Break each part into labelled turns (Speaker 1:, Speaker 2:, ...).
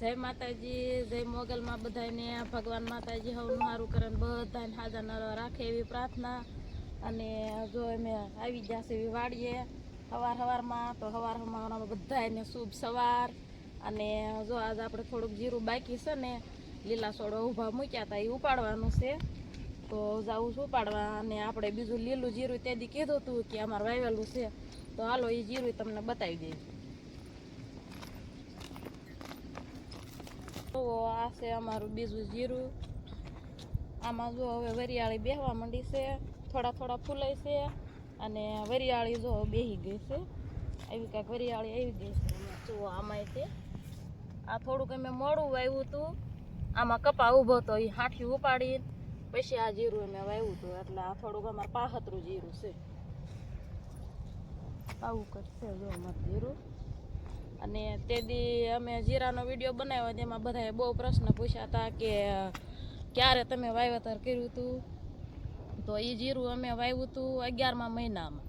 Speaker 1: જય માતાજી, જય મોગલમાં બધાને ભગવાન માતાજી હવનું સારું કરે બધાને હાજર નરવા રાખે એવી પ્રાર્થના. અને જો અમે આવી ગયા છે એવી વાડીએ સવાર સવારમાં તો સવાર સવારમાં બધાને શુભ સવાર. અને જો આજ આપણે થોડુંક જીરું બાકી છે ને, લીલા સોડો ઊભા મૂક્યા હતા એ ઉપાડવાનું છે. તો જાઉં છું ઉપાડવા. અને આપણે બીજું લીલું જીરું તે દી કીધું હતું કે અમારે વાવેલું છે. તો હાલો એ જીરું તમને બતાવી દઈએ. તો આ છે અમારું બીજું જીરું. આમાં જો હવે વરિયાળી બેહવા માંડી છે. થોડા થોડા ફૂલાય છે અને વરિયાળી જો બેહી ગઈ છે. આવી કાંઈક વરિયાળી આવી ગઈ છે. જુઓ આમાં તે. આ થોડુંક અમે મોડું વાવ્યું હતું. આમાં કપા ઊભો તો એ હાઠી ઉપાડી પછી આ જીરું અમે વાવ્યું હતું. એટલે આ થોડુંક અમારે પાહતરું જીરું છે. આવું કરશે જો અમારું જીરું. અને તે દી અમે જીરાનો વીડિયો બનાવ્યો તેમાં બધાએ બહુ પ્રશ્ન પૂછ્યા હતા કે, ક્યારે તમે વાવેતર કર્યું હતું તો એ જીરું અમે વાવ્યું હતું અગિયારમા મહિનામાં.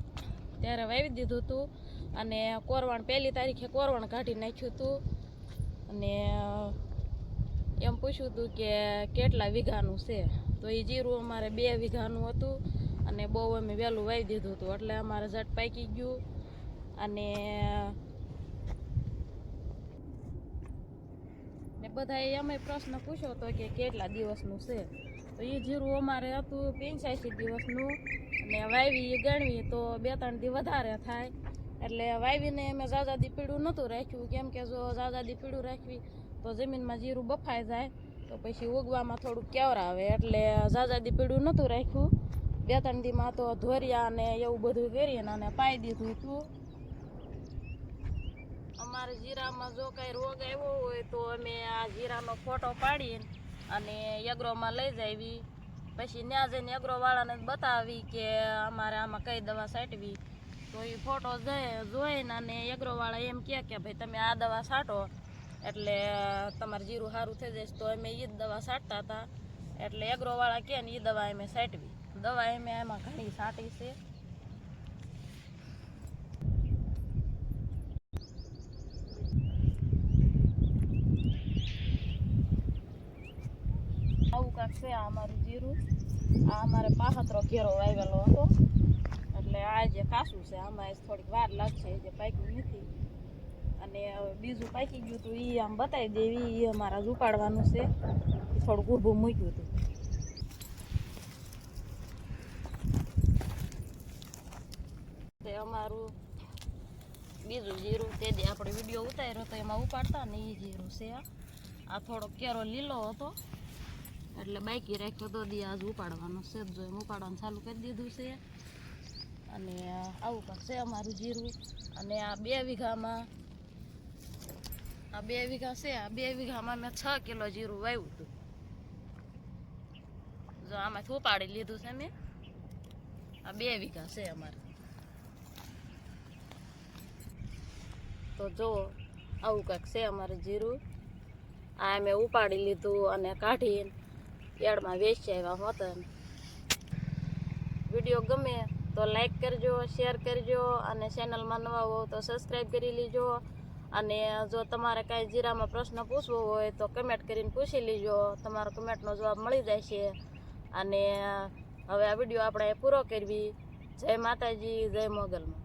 Speaker 1: ત્યારે વાવી દીધું હતું અને કોરવણ પહેલી તારીખે કોરવણ કાઢી નાખ્યું હતું અને, એમ પૂછ્યું હતું કે, કેટલા વીઘાનું છે? તો એ જીરું અમારે બે વીઘાનું હતું અને બહુ અમે વહેલું વાવી દીધું હતું એટલે અમારે ઝટ પાકી ગયું. અને બધાએ અમે પ્રશ્ન પૂછ્યો હતો કે કેટલા દિવસનું છે? તો એ જીરું અમારે હતું પંચ્યાસી દિવસનું. અને વાવી ગણવી તો બે ત્રણ દી વધારે થાય. એટલે વાવીને અમે ઝાઝાદી પીળું નહોતું રાખ્યું. કેમ કે જો ઝાઝાદી પીળું રાખવી તો જમીનમાં જીરું બફાઈ જાય. તો પછી ઉગવામાં થોડુંક કેવરા આવે. એટલે ઝાઝાદી પીળું નહોતું રાખ્યું. બે ત્રણ દીમાં તો ધોરિયા ને એવું બધું કરીને અને પાઈ દીધું હતું. અમારે જીરામાં જો કાંઈ રોગ આવ્યો હોય તો અમે આ જીરાનો ફોટો પાડીને અને એગ્રોમાં લઈ જાવી પછી ત્યાં જઈને એગ્રોવાળાને બતાવી કે અમારે આમાં કઈ દવા છાંટવી. તો એ ફોટો જોઈને અને એગ્રોવાળા એમ કહે કે ભાઈ, તમે આ દવા છાંટો. એટલે તમારે જીરું સારું થઈ જશે. તો અમે એ જ દવા છાંટતા હતા. એટલે એગ્રોવાળા કહે ને એ દવા અમે છાંટવી. દવા અમે એમાં ઘણી છાંટી છે આવું કાંક છે, આ અમારું જીરું. આ અમારે પાહતરો ઘેરો વાવેલો હતો. એટલે આ જે કાસું છે, આમાં થોડીક વાર લાગશે જે પાક્યું નથી. અને બીજું પાકી ગયું હતું એ આમ બતાવી દેવી એ અમારા ઉપાડવાનું છે. થોડુંક ઊભું મૂક્યું હતું અમારું બીજું જીરું, તે જે આપણે વીડિયો ઉતાર્યો તો એમાં ઉપાડતા ને એ જીરું છે. આ. થોડો કેરો લીલો હતો. એટલે બાકી રાખ્યો તો દી આજ ઉપાડવાનો છે. જ જો ઉપાડવાનું ચાલુ કરી દીધું છે. અને આવું કરશે અમારું જીરું. અને આ બે વીઘામાં, આ બે વીઘા છે, આ બે વીઘામાં મેં છ કિલો જીરું વાવ્યું હતું. જો આમાંથી ઉપાડી લીધું છે મેં. આ બે વીઘા છે અમારે. તો જો, આવું કાંઈક છે અમારે જીરું. આ મેં ઉપાડી લીધું અને કાઢીને યાર્ડમાં વેચી આવ્યા હોતા વીડિયો ગમે તો લાઈક કરજો શેર કરજો અને ચેનલમાં નવા હો તો સબસ્ક્રાઈબ કરી લેજો. અને જો તમારે કાંઈ જીરામાં પ્રશ્ન પૂછવો હોય તો કમેન્ટ કરીને પૂછી લેજો. તમારો કમેન્ટનો જવાબ મળી જાય છે અને હવે આ વીડિયો આપણે પૂરો કરવી. જય માતાજી, જય મોગલમાં.